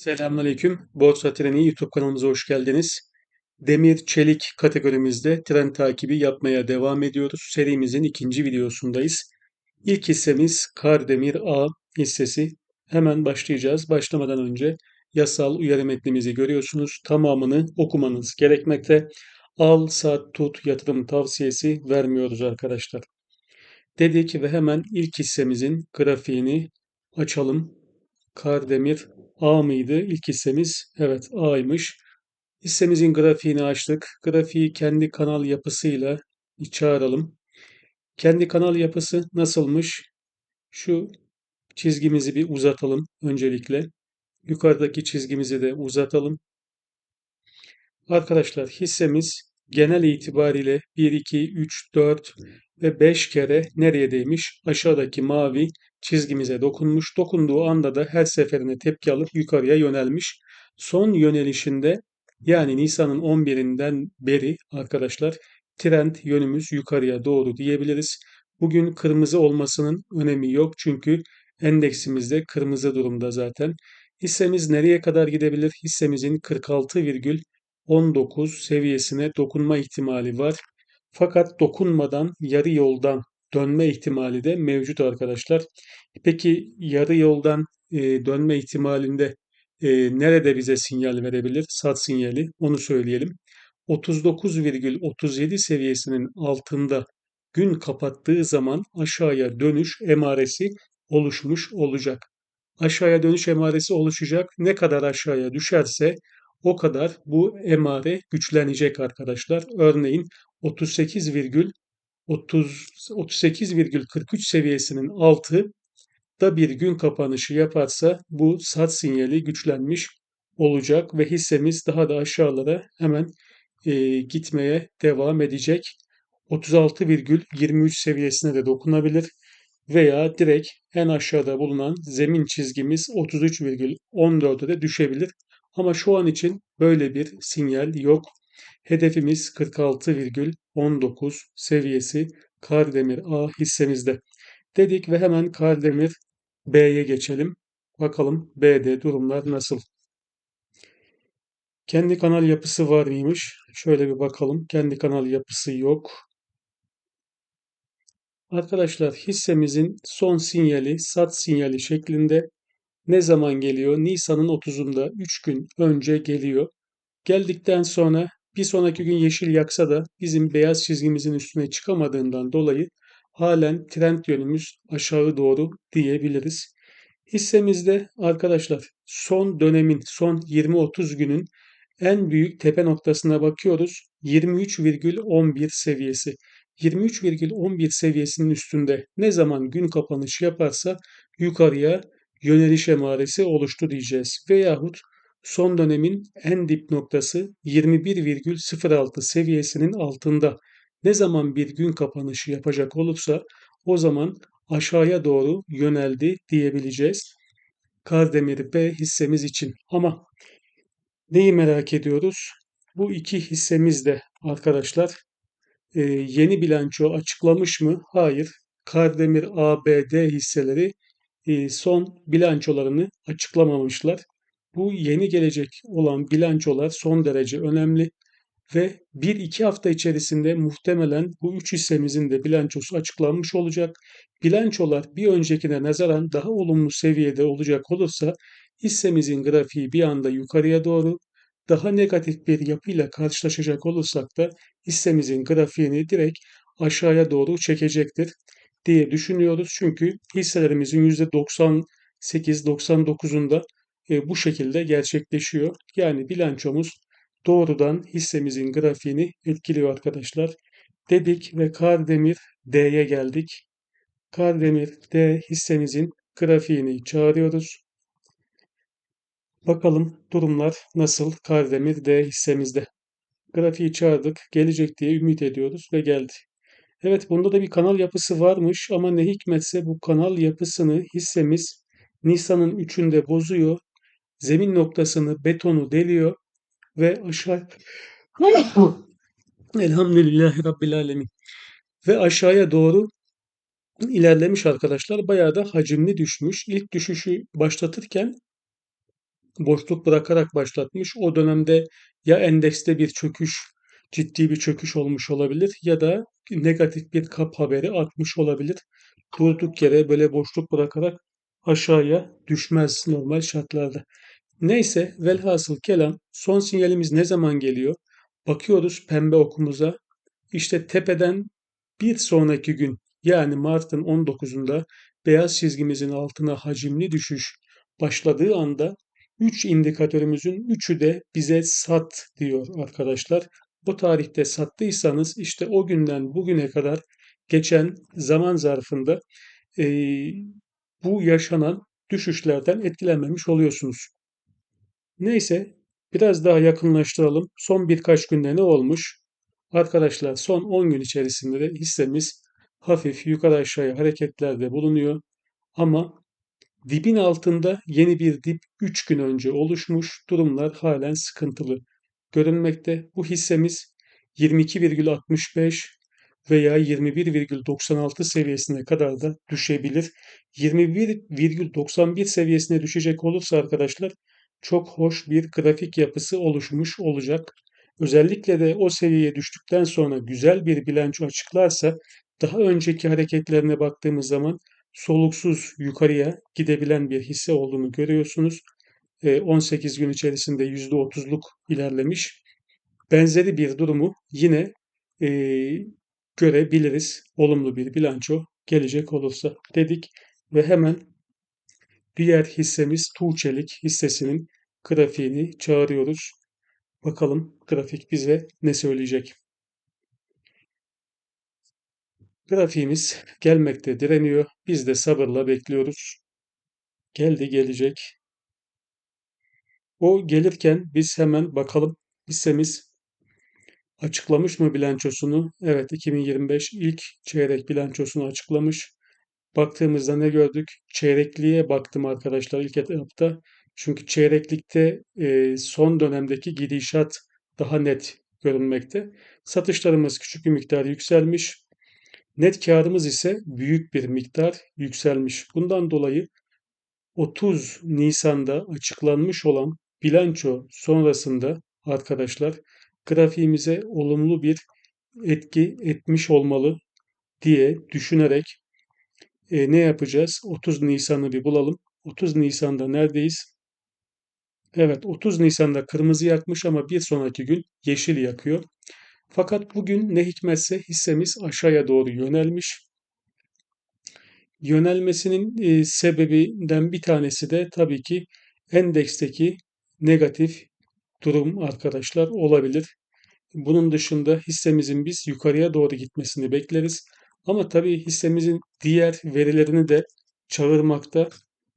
Selamünaleyküm. Borsa Treni YouTube kanalımıza hoş geldiniz. Demir çelik kategorimizde tren takibi yapmaya devam ediyoruz. Serimizin ikinci videosundayız. İlk hissemiz Kardemir A hissesi. Hemen başlayacağız. Başlamadan önce yasal uyarı metnimizi görüyorsunuz. Tamamını okumanız gerekmekte. Al, sat, tut yatırım tavsiyesi vermiyoruz arkadaşlar. Dedik ve hemen ilk hissemizin grafiğini açalım. Kardemir A mıydı? İlk hissemiz evet A'ymış. Hissemizin grafiğini açtık. Grafiği kendi kanal yapısıyla çağıralım. Kendi kanal yapısı nasılmış? Şu çizgimizi bir uzatalım öncelikle. Yukarıdaki çizgimizi de uzatalım. Arkadaşlar hissemiz genel itibariyle 1, 2, 3, 4 ve 5 kere nereye değmiş? Aşağıdaki mavi çizgimize dokunmuş. Dokunduğu anda da her seferinde tepki alıp yukarıya yönelmiş. Son yönelişinde yani Nisan'ın 11'inden beri arkadaşlar trend yönümüz yukarıya doğru diyebiliriz. Bugün kırmızı olmasının önemi yok çünkü endeksimizde kırmızı durumda zaten. Hissemiz nereye kadar gidebilir? Hissemizin 46,19 seviyesine dokunma ihtimali var. Fakat dokunmadan yarı yoldan dönme ihtimali de mevcut arkadaşlar. Peki yarı yoldan e, dönme ihtimalinde e, nerede bize sinyal verebilir? Sat sinyali onu söyleyelim. 39,37 seviyesinin altında gün kapattığı zaman aşağıya dönüş emaresi oluşmuş olacak. Aşağıya dönüş emaresi oluşacak. Ne kadar aşağıya düşerse o kadar bu emare güçlenecek arkadaşlar. Örneğin 38,30 38,43 seviyesinin altı da bir gün kapanışı yaparsa bu sat sinyali güçlenmiş olacak ve hissemiz daha da aşağılara hemen e, gitmeye devam edecek. 36,23 seviyesine de dokunabilir veya direkt en aşağıda bulunan zemin çizgimiz 33,14'e de düşebilir. Ama şu an için böyle bir sinyal yok. Hedefimiz 46,19 seviyesi Kardemir A hissemizde. Dedik ve hemen Kardemir B'ye geçelim. Bakalım B'de durumlar nasıl? Kendi kanal yapısı var mıymış? Şöyle bir bakalım. Kendi kanal yapısı yok. Arkadaşlar hissemizin son sinyali sat sinyali şeklinde ne zaman geliyor? Nisan'ın 30'unda 3 gün önce geliyor. Geldikten sonra bir sonraki gün yeşil yaksa da bizim beyaz çizgimizin üstüne çıkamadığından dolayı halen trend yönümüz aşağı doğru diyebiliriz. Hissemizde arkadaşlar son dönemin son 20-30 günün en büyük tepe noktasına bakıyoruz. 23,11 seviyesi. 23,11 seviyesinin üstünde ne zaman gün kapanışı yaparsa yukarıya yöneliş emaresi oluştu diyeceğiz. Veyahut son dönemin en dip noktası 21,06 seviyesinin altında ne zaman bir gün kapanışı yapacak olursa o zaman aşağıya doğru yöneldi diyebileceğiz. Kardemir B hissemiz için. Ama neyi merak ediyoruz? Bu iki hissemiz de arkadaşlar e, yeni bilanço açıklamış mı? Hayır. Kardemir ABD hisseleri e, son bilançolarını açıklamamışlar. Bu yeni gelecek olan bilançolar son derece önemli ve 1-2 hafta içerisinde muhtemelen bu 3 hissemizin de bilançosu açıklanmış olacak. Bilançolar bir öncekine nazaran daha olumlu seviyede olacak olursa hissemizin grafiği bir anda yukarıya doğru daha negatif bir yapıyla karşılaşacak olursak da hissemizin grafiğini direkt aşağıya doğru çekecektir diye düşünüyoruz. Çünkü hisselerimizin %98-99'unda e, bu şekilde gerçekleşiyor. Yani bilançomuz doğrudan hissemizin grafiğini etkiliyor arkadaşlar. Dedik ve Kardemir D'ye geldik. Kardemir D hissemizin grafiğini çağırıyoruz. Bakalım durumlar nasıl Kardemir D hissemizde. Grafiği çağırdık. Gelecek diye ümit ediyoruz ve geldi. Evet bunda da bir kanal yapısı varmış ama ne hikmetse bu kanal yapısını hissemiz Nisan'ın 3'ünde bozuyor. Zemin noktasını betonu deliyor ve aşağı Elhamdülillahi Rabbil Alemin ve aşağıya doğru ilerlemiş arkadaşlar. Bayağı da hacimli düşmüş. İlk düşüşü başlatırken boşluk bırakarak başlatmış. O dönemde ya endekste bir çöküş, ciddi bir çöküş olmuş olabilir ya da negatif bir kap haberi atmış olabilir. Durduk yere böyle boşluk bırakarak aşağıya düşmez normal şartlarda. Neyse velhasıl kelam son sinyalimiz ne zaman geliyor? Bakıyoruz pembe okumuza. İşte tepeden bir sonraki gün yani Mart'ın 19'unda beyaz çizgimizin altına hacimli düşüş başladığı anda 3 indikatörümüzün 3'ü de bize sat diyor arkadaşlar. Bu tarihte sattıysanız işte o günden bugüne kadar geçen zaman zarfında e, bu yaşanan düşüşlerden etkilenmemiş oluyorsunuz. Neyse biraz daha yakınlaştıralım. Son birkaç günde ne olmuş? Arkadaşlar son 10 gün içerisinde de hissemiz hafif yukarı aşağıya hareketlerde bulunuyor. Ama dibin altında yeni bir dip 3 gün önce oluşmuş. Durumlar halen sıkıntılı görünmekte. Bu hissemiz 22,65 veya 21,96 seviyesine kadar da düşebilir. 21,91 seviyesine düşecek olursa arkadaşlar çok hoş bir grafik yapısı oluşmuş olacak. Özellikle de o seviyeye düştükten sonra güzel bir bilanço açıklarsa daha önceki hareketlerine baktığımız zaman soluksuz yukarıya gidebilen bir hisse olduğunu görüyorsunuz. 18 gün içerisinde %30'luk ilerlemiş. Benzeri bir durumu yine e, görebiliriz. Olumlu bir bilanço gelecek olursa dedik ve hemen diğer hissemiz Tuğçelik hissesinin grafiğini çağırıyoruz. Bakalım grafik bize ne söyleyecek. Grafiğimiz gelmekte direniyor. Biz de sabırla bekliyoruz. Geldi gelecek. O gelirken biz hemen bakalım hissemiz açıklamış mı bilançosunu? Evet 2025 ilk çeyrek bilançosunu açıklamış. Baktığımızda ne gördük? Çeyrekliğe baktım arkadaşlar ilk etapta. Çünkü çeyreklikte e, son dönemdeki gidişat daha net görünmekte. Satışlarımız küçük bir miktar yükselmiş. Net karımız ise büyük bir miktar yükselmiş. Bundan dolayı 30 Nisan'da açıklanmış olan bilanço sonrasında arkadaşlar grafiğimize olumlu bir etki etmiş olmalı diye düşünerek e, ne yapacağız? 30 Nisan'ı bir bulalım. 30 Nisan'da neredeyiz? Evet 30 Nisan'da kırmızı yakmış ama bir sonraki gün yeşil yakıyor. Fakat bugün ne hikmetse hissemiz aşağıya doğru yönelmiş. Yönelmesinin e, sebebinden bir tanesi de tabii ki endeksteki negatif durum arkadaşlar olabilir. Bunun dışında hissemizin biz yukarıya doğru gitmesini bekleriz. Ama tabii hissemizin diğer verilerini de çağırmakta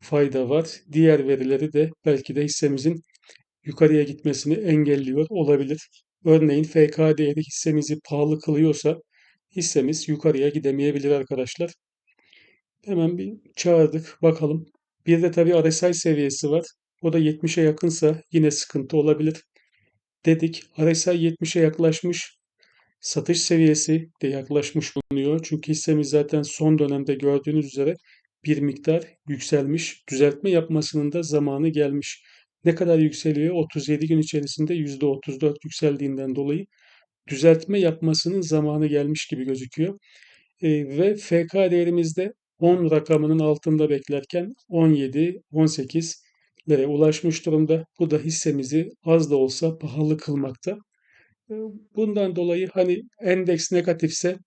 fayda var. Diğer verileri de belki de hissemizin yukarıya gitmesini engelliyor olabilir. Örneğin FK değeri hissemizi pahalı kılıyorsa hissemiz yukarıya gidemeyebilir arkadaşlar. Hemen bir çağırdık bakalım. Bir de tabii RSI seviyesi var. O da 70'e yakınsa yine sıkıntı olabilir. Dedik RSI 70'e yaklaşmış. Satış seviyesi de yaklaşmış bulunuyor. Çünkü hissemiz zaten son dönemde gördüğünüz üzere bir miktar yükselmiş. Düzeltme yapmasının da zamanı gelmiş. Ne kadar yükseliyor? 37 gün içerisinde %34 yükseldiğinden dolayı düzeltme yapmasının zamanı gelmiş gibi gözüküyor. E, ve FK değerimizde 10 rakamının altında beklerken 17, 18'lere ulaşmış durumda. Bu da hissemizi az da olsa pahalı kılmakta. Bundan dolayı hani endeks negatifse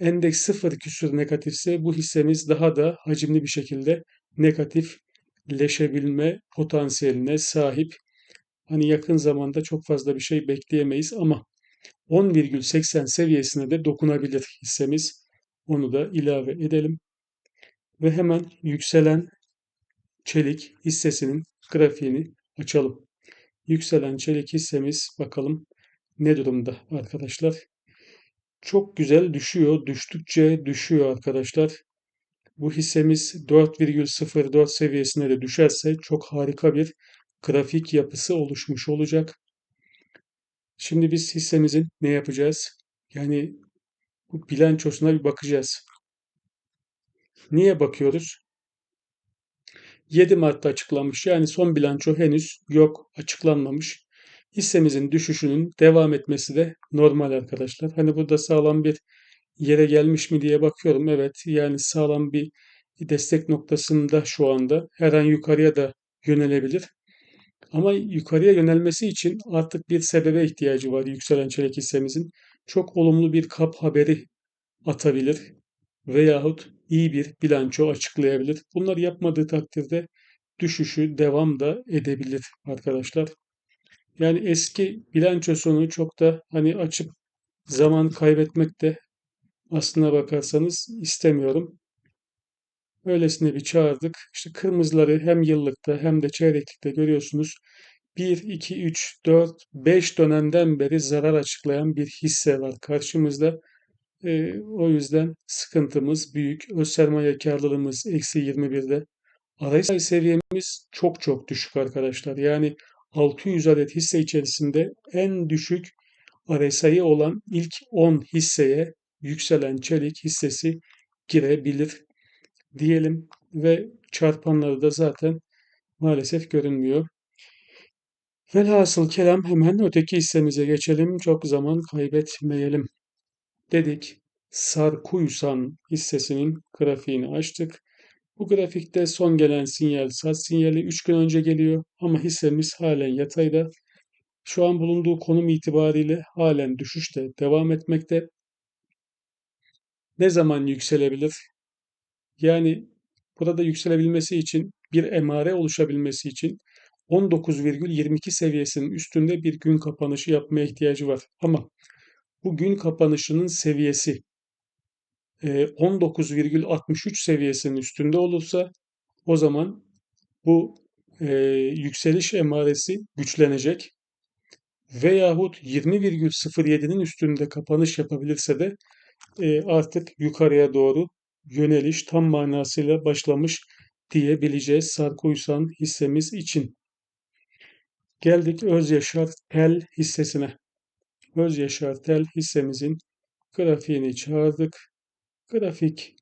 endeks sıfır küsur negatifse bu hissemiz daha da hacimli bir şekilde negatifleşebilme potansiyeline sahip. Hani yakın zamanda çok fazla bir şey bekleyemeyiz ama 10,80 seviyesine de dokunabilir hissemiz. Onu da ilave edelim. Ve hemen yükselen çelik hissesinin grafiğini açalım. Yükselen çelik hissemiz bakalım ne durumda arkadaşlar. Çok güzel düşüyor. Düştükçe düşüyor arkadaşlar. Bu hissemiz 4,04 seviyesine de düşerse çok harika bir grafik yapısı oluşmuş olacak. Şimdi biz hissemizin ne yapacağız? Yani bu bilançosuna bir bakacağız. Niye bakıyoruz? 7 Mart'ta açıklanmış. Yani son bilanço henüz yok, açıklanmamış. Hissemizin düşüşünün devam etmesi de normal arkadaşlar. Hani burada sağlam bir yere gelmiş mi diye bakıyorum. Evet, yani sağlam bir destek noktasında şu anda. Her an yukarıya da yönelebilir. Ama yukarıya yönelmesi için artık bir sebebe ihtiyacı var yükselen çelik hissemizin. Çok olumlu bir kap haberi atabilir veyahut iyi bir bilanço açıklayabilir. Bunları yapmadığı takdirde düşüşü devam da edebilir arkadaşlar. Yani eski bilançosunu çok da hani açıp zaman kaybetmek de aslına bakarsanız istemiyorum. Öylesine bir çağırdık. İşte kırmızıları hem yıllıkta hem de çeyreklikte görüyorsunuz. 1, 2, 3, 4, 5 dönemden beri zarar açıklayan bir hisse var karşımızda. E, o yüzden sıkıntımız büyük. Öz sermaye karlılığımız eksi 21'de. RSI seviyemiz çok çok düşük arkadaşlar. Yani 600 adet hisse içerisinde en düşük RSI olan ilk 10 hisseye yükselen çelik hissesi girebilir diyelim ve çarpanları da zaten maalesef görünmüyor. Velhasıl kelam hemen öteki hissemize geçelim. Çok zaman kaybetmeyelim. Dedik Sarkuysan hissesinin grafiğini açtık. Bu grafikte son gelen sinyal sat sinyali 3 gün önce geliyor ama hissemiz halen yatayda. Şu an bulunduğu konum itibariyle halen düşüşte devam etmekte. Ne zaman yükselebilir? Yani burada yükselebilmesi için bir emare oluşabilmesi için 19,22 seviyesinin üstünde bir gün kapanışı yapmaya ihtiyacı var. Ama bu gün kapanışının seviyesi 19,63 seviyesinin üstünde olursa o zaman bu e, yükseliş emaresi güçlenecek veyahut 20,07'nin üstünde kapanış yapabilirse de e, artık yukarıya doğru yöneliş tam manasıyla başlamış diyebileceğiz Sarkuysan hissemiz için. Geldik Özyaşar Tel hissesine. Özyaşar Tel hissemizin grafiğini çağırdık. Grafik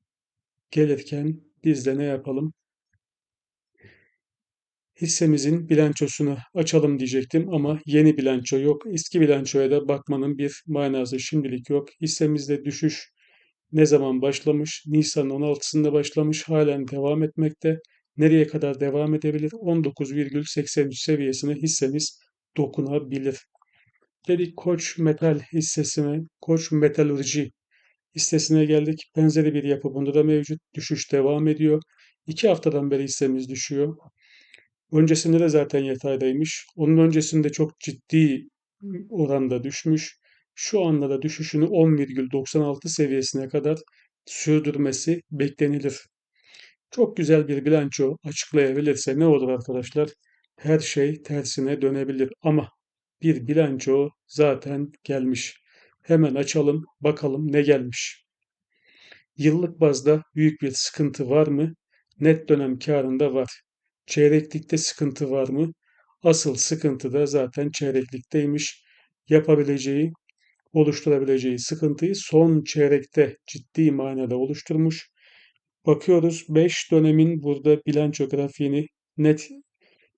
gelirken biz de ne yapalım? Hissemizin bilançosunu açalım diyecektim ama yeni bilanço yok. Eski bilançoya da bakmanın bir manası şimdilik yok. Hissemizde düşüş ne zaman başlamış? Nisan 16'sında başlamış, halen devam etmekte. Nereye kadar devam edebilir? 19,83 seviyesine hissemiz dokunabilir. Dedik Koç Metal hissesine, Koç Metalurji hissesine geldik. Benzeri bir yapı bunda da mevcut. Düşüş devam ediyor. İki haftadan beri hissemiz düşüyor. Öncesinde de zaten yataydaymış. Onun öncesinde çok ciddi oranda düşmüş. Şu anda da düşüşünü 10,96 seviyesine kadar sürdürmesi beklenilir. Çok güzel bir bilanço açıklayabilirse ne olur arkadaşlar? Her şey tersine dönebilir ama bir bilanço zaten gelmiş. Hemen açalım, bakalım ne gelmiş. Yıllık bazda büyük bir sıkıntı var mı? Net dönem karında var. Çeyreklikte sıkıntı var mı? Asıl sıkıntı da zaten çeyreklikteymiş. Yapabileceği, oluşturabileceği sıkıntıyı son çeyrekte ciddi manada oluşturmuş. Bakıyoruz 5 dönemin burada bilanço grafiğini net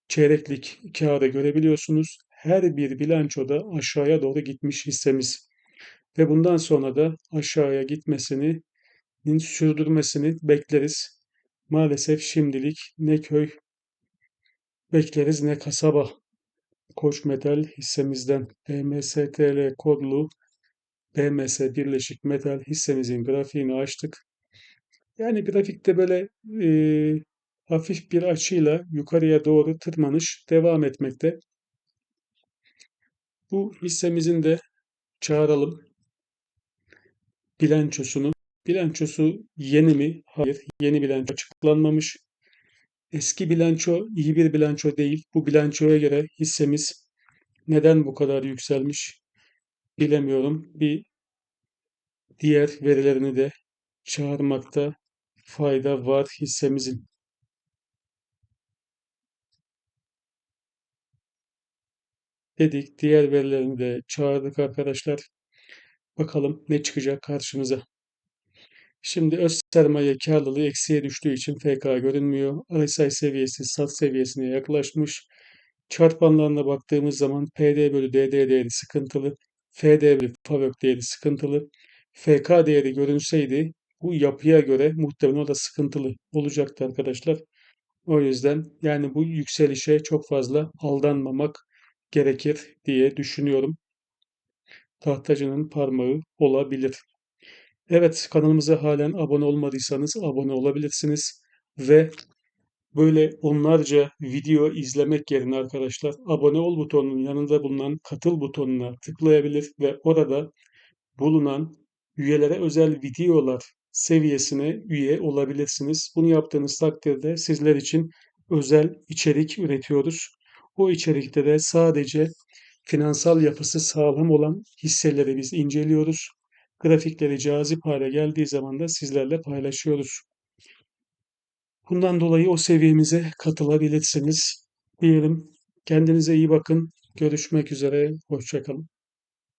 çeyreklik kağıda görebiliyorsunuz. Her bir bilançoda aşağıya doğru gitmiş hissemiz. Ve bundan sonra da aşağıya gitmesini, sürdürmesini bekleriz. Maalesef şimdilik ne köy bekleriz ne kasaba. Koç Metal hissemizden BMSTL kodlu BMS Birleşik Metal hissemizin grafiğini açtık. Yani grafikte böyle e, hafif bir açıyla yukarıya doğru tırmanış devam etmekte. Bu hissemizin de çağıralım bilançosunu. Bilançosu yeni mi? Hayır. Yeni bilanço açıklanmamış. Eski bilanço iyi bir bilanço değil. Bu bilançoya göre hissemiz neden bu kadar yükselmiş bilemiyorum. Bir diğer verilerini de çağırmakta fayda var hissemizin. Dedik diğer verilerini de çağırdık arkadaşlar. Bakalım ne çıkacak karşımıza. Şimdi öz sermaye karlılığı eksiye düştüğü için FK görünmüyor. RSI seviyesi sat seviyesine yaklaşmış. Çarpanlarına baktığımız zaman PD bölü DD değeri sıkıntılı. FD bölü FAVÖK değeri sıkıntılı. FK değeri görünseydi bu yapıya göre muhtemelen o da sıkıntılı olacaktı arkadaşlar. O yüzden yani bu yükselişe çok fazla aldanmamak gerekir diye düşünüyorum. Tahtacının parmağı olabilir. Evet kanalımıza halen abone olmadıysanız abone olabilirsiniz ve böyle onlarca video izlemek yerine arkadaşlar abone ol butonunun yanında bulunan katıl butonuna tıklayabilir ve orada bulunan üyelere özel videolar seviyesine üye olabilirsiniz. Bunu yaptığınız takdirde sizler için özel içerik üretiyoruz. O içerikte de sadece finansal yapısı sağlam olan hisseleri biz inceliyoruz. Grafikleri cazip hale geldiği zaman da sizlerle paylaşıyoruz. Bundan dolayı o seviyemize katılabilirsiniz diyelim. Kendinize iyi bakın. Görüşmek üzere. Hoşçakalın.